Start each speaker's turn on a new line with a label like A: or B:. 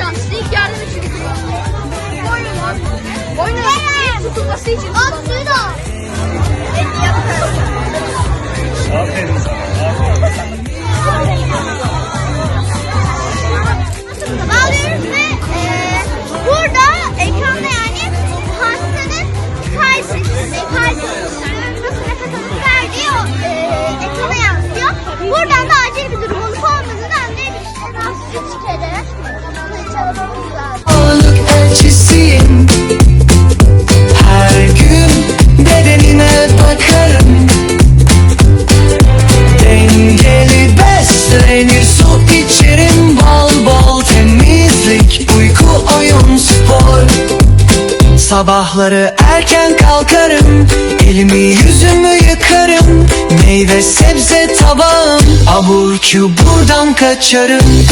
A: Çantası ilk yardım kullanılıyor. Boynuna, boynuna ilk tutulması için
B: At suyu da.
C: Sağlık elçisiyim Her gün bedenine bakarım. Dengeli beslenir su içerim. Bol bol temizlik Uyku oyun spor. Sabahları erken kalkarım Elimi yüzümü yıkarım. Meyve sebze tabağım. Abur buradan kaçarım